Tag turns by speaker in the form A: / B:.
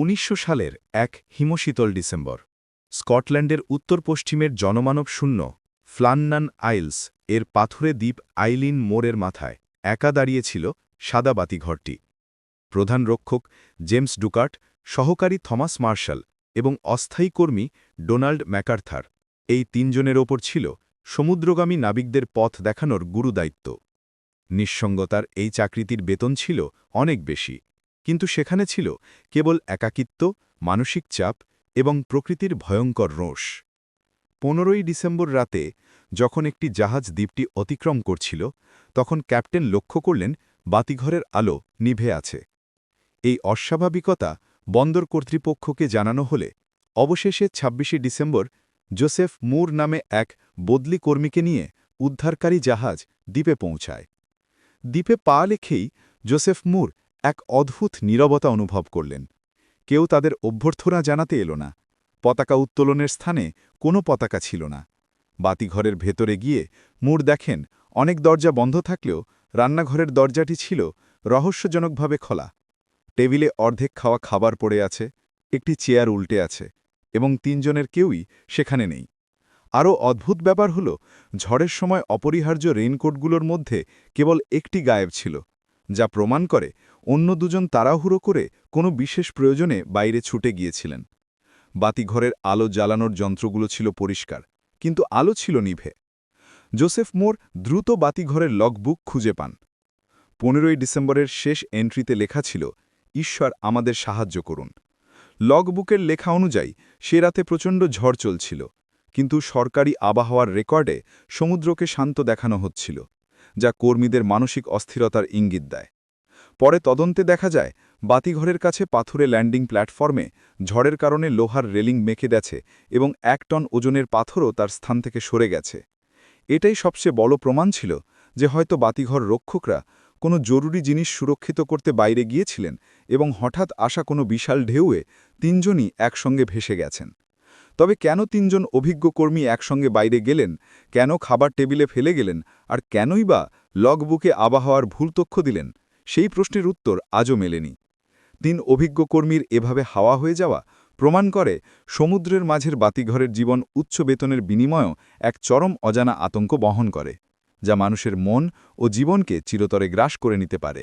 A: উনিশশো সালের এক হিমশীতল ডিসেম্বর। স্কটল্যান্ডের উত্তর পশ্চিমের জনমানব শূন্য, ফ্লান্নান আইলস, এর পাথুরে দ্বীপ আইলিন মোরের মাথায় একা দাঁড়িয়েছিল সাদা বাতিঘরটি। প্রধান রক্ষক জেমস ডুকার্ট, সহকারী থমাস মার্শাল এবং অস্থায়ী কর্মী ডোনাল্ড ম্যাকার্থার এই তিনজনের ওপর ছিল সমুদ্রগামী নাবিকদের পথ দেখানোর গুরুদায়িত্ব। নিঃসঙ্গতার এই চাকরিটির বেতন ছিল অনেক বেশি। কিন্তু সেখানে ছিল কেবল একাকিত্ব, মানসিক চাপ এবং প্রকৃতির ভয়ঙ্কর রোষ। পনেরোই ডিসেম্বর রাতে যখন একটি জাহাজ দ্বীপটি অতিক্রম করছিল, তখন ক্যাপ্টেন লক্ষ্য করলেন বাতিঘরের আলো নিভে আছে। এই অস্বাভাবিকতা বন্দর কর্তৃপক্ষকে জানানো হলে অবশেষে ২৬শে ডিসেম্বর জোসেফ মুর নামে এক বদলি কর্মীকে নিয়ে উদ্ধারকারী জাহাজ দ্বীপে পৌঁছায়। দ্বীপে পা লেখেই জোসেফ মুর এক অদ্ভুত নীরবতা অনুভব করলেন। কেউ তাদের অভ্যর্থনা জানাতে এলো না। পতাকা উত্তোলনের স্থানে কোনো পতাকা ছিল না। বাতিঘরের ভেতরে গিয়ে মুর দেখেন, অনেক দরজা বন্ধ থাকলেও রান্নাঘরের দরজাটি ছিল রহস্যজনকভাবে খোলা। টেবিলে অর্ধেক খাওয়া খাবার পড়ে আছে, একটি চেয়ার উল্টে আছে এবং তিনজনের কেউই সেখানে নেই। আরও অদ্ভুত ব্যাপার হল, ঝড়ের সময় অপরিহার্য রেইনকোটগুলোর মধ্যে কেবল একটি গায়েব ছিল। যা প্রমাণ করে অন্য দুজন তাড়াহুড়ো করে কোনো বিশেষ প্রয়োজনে বাইরে ছুটে গিয়েছিলেন। বাতিঘরের আলো জ্বালানোর যন্ত্রগুলো ছিল পরিষ্কার, কিন্তু আলো ছিল নিভে। জোসেফ মোর দ্রুত বাতিঘরের লগবুক খুঁজে পান। পনেরোই ডিসেম্বরের শেষ এন্ট্রিতে লেখা ছিল, ঈশ্বর আমাদের সাহায্য করুন। লগবুকের লেখা অনুযায়ী, সে রাতে প্রচণ্ড ঝড় চলছিল, কিন্তু সরকারি আবহাওয়ার রেকর্ডে সমুদ্রকে শান্ত দেখানো হচ্ছিল। যা কর্মীদের মানসিক অস্থিরতার ইঙ্গিত দেয়। পরে তদন্তে দেখা যায়, বাতিঘরের কাছে পাথুরে ল্যান্ডিং প্ল্যাটফর্মে ঝড়ের কারণে লোহার রেলিং মেখে গেছে এবং এক টন ওজনের পাথরও তার স্থান থেকে সরে গেছে। এটাই সবচেয়ে বড় প্রমাণ ছিল যে হয়তো বাতিঘর রক্ষকরা কোনো জরুরি জিনিস সুরক্ষিত করতে বাইরে গিয়েছিলেন এবং হঠাৎ আসা কোনো বিশাল ঢেউয়ে তিনজনই একসঙ্গে ভেসে গেছেন। তবে কেন তিনজন অভিজ্ঞ কর্মী একসঙ্গে বাইরে গেলেন? কেন খাবার টেবিলে ফেলে গেলেন? আর কেনই বা লগবুকে আবহাওয়ার ভুল তথ্য দিলেন? সেই প্রশ্নের উত্তর আজও মেলেনি। তিন অভিজ্ঞ কর্মীর এভাবে হাওয়া হয়ে যাওয়া প্রমাণ করে সমুদ্রের মাঝের বাতিঘরের জীবন উচ্চ বেতনের বিনিময়ও এক চরম অজানা আতঙ্ক বহন করে, যা মানুষের মন ও জীবনকে চিরতরে গ্রাস করে নিতে পারে।